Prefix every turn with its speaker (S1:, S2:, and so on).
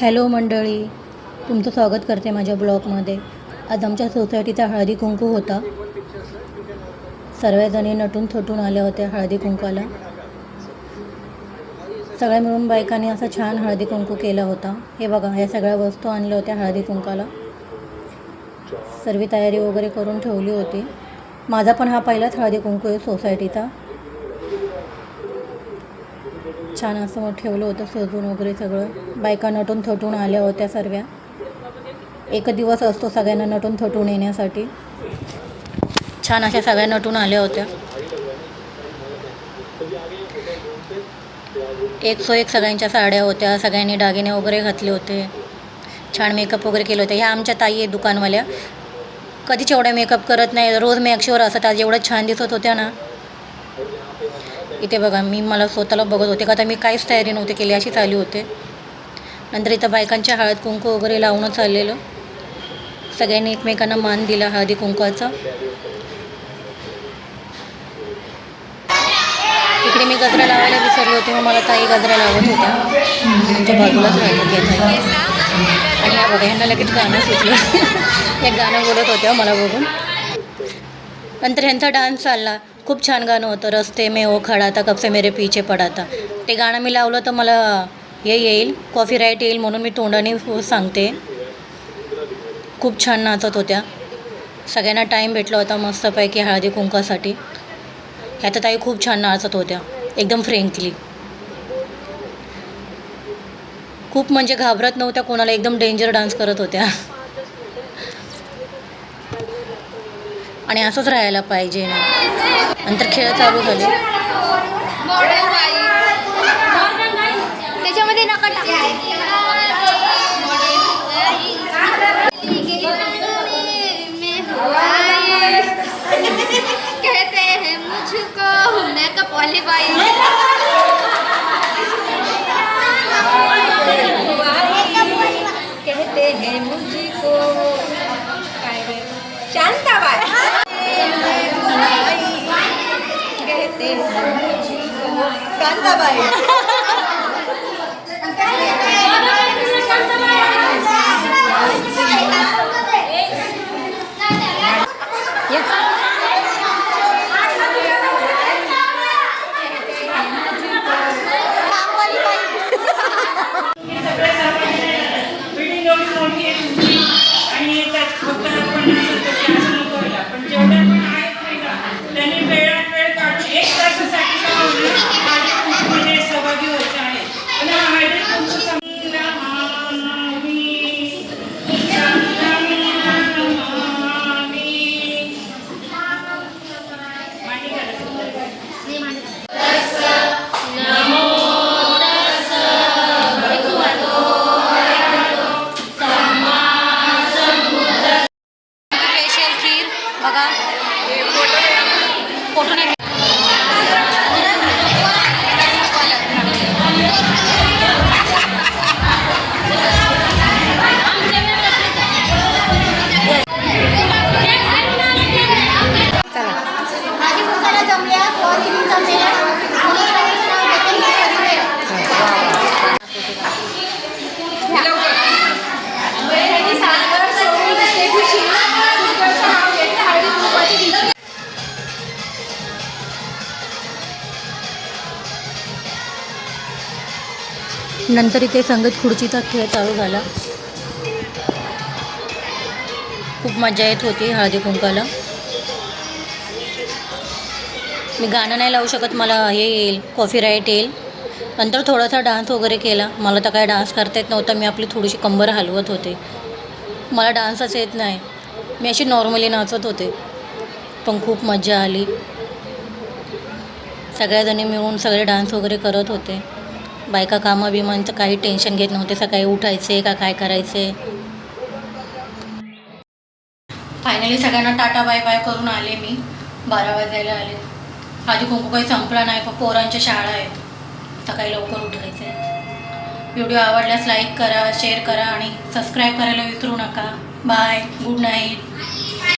S1: Hello मंडळी तुमचं स्वागत करते माझ्या ब्लॉगमध्ये. आज आमच्या सोसायटीचा हळदी कुंकू होता. सर्वजणी नटून थटून आल्या होत्या हळदी कुंकूला. सगळ्या मिळून बायकांनी असा छान हळदी कुंकू केला होता. हे बघा ह्या सगळ्या वस्तू आणल्या होत्या हळदी कुंकाला. सर्व तयारी वगैरे करून ठेवली होती. माझा पण हा पहिलाच हळदी कुंकू आहे सोसायटीचा. छान असं मग ठेवलं होतं सजून वगैरे सगळं. बायका नटून थटून आल्या होत्या सर्व्या. एक दिवस असतो सगळ्यांना नटून थटून येण्यासाठी. छान अशा सगळ्या नटून आल्या होत्या. एक सो एक सगळ्यांच्या साड्या होत्या सगळ्यांनी दागिने वगैरे घातले होते. छान मेकअप वगैरे केले होते. ह्या आमच्या ताई आहे दुकानवाल्या. कधीच एवढ्या मेकअप करत नाही. रोज मेकशोवर असतात. आज एवढं छान दिसत होत्या ना. इथे बघा मी मला स्वतःला बघत होते का आता मी काहीच तयारी नव्हती केली अशीच आली होते. नंतर इथं बायकांच्या हळद कुंकू वगैरे लावूनच चाललेलं. सगळ्यांनी एकमेकांना मान दिला हळदी कुंकवाचा. इकडे मी गजरा लावायला विसरले होते मग मला ताई गजरा लावत होत्या. आमच्या बाजूलाच राहिलं आणि या बघा ह्यांना लगेच गाणं सुचलं. एक गाणं बोलत होत्या मला बघून. नंतर ह्यांचा डान्स चालला. खूप छान गाणं होतं रस्ते मे ओ खडा था कब से मेरे पीछे पडा था ते गाणं मी लावलं तर मला हे येईल कॉफी राईट येईल म्हणून मी तोंडाने हो सांगते. खूप छान नाचत होत्या. सगळ्यांना टाईम भेटला होता मस्तपैकी हळदी कुंकासाठी. ह्या तर ताई खूप छान नाचत होत्या एकदम फ्रेंकली खूप म्हणजे घाबरत नव्हत्या कोणाला एकदम डेंजर डान्स करत होत्या. आणि असंच राहायला पाहिजे ना. नंतर खेळ चालू झाले.
S2: त्याच्यामध्ये नका कहते हैं मुझको बाई शांताबाई
S1: बघा. फोटो नाही. नंतर इथे संगीत खुर्चीचा खेळ चालू झाला. खूप मजा येत होती हळदी कुंकाला मी गाणं नाही लावू शकत मला हे येईल कॉफी राईट येईल. नंतर थोडासा डान्स वगैरे केला. मला तर काय डान्स करता येत नव्हता मी आपली थोडीशी कंबर हलवत होते. मला डान्सच येत नाही. मी अशी नॉर्मली नाचत होते. पण खूप मजा आली. सगळ्याजणी मिळून सगळे डान्स वगैरे करत होते. बायका कामं बिमांचं काही टेन्शन घेत नव्हते सकाळी उठायचे का काय करायचे. फायनली सगळ्यांना टाटा बाय बाय करून आले मी. बारा वाजायला आले. आधी कुंकू काही संपला नाही पण पोरांच्या शाळा आहेत. सकाळी लवकर उठायचे. व्हिडिओ आवडल्यास लाईक करा शेअर करा आणि सबस्क्राईब करायला विसरू नका. Bye good night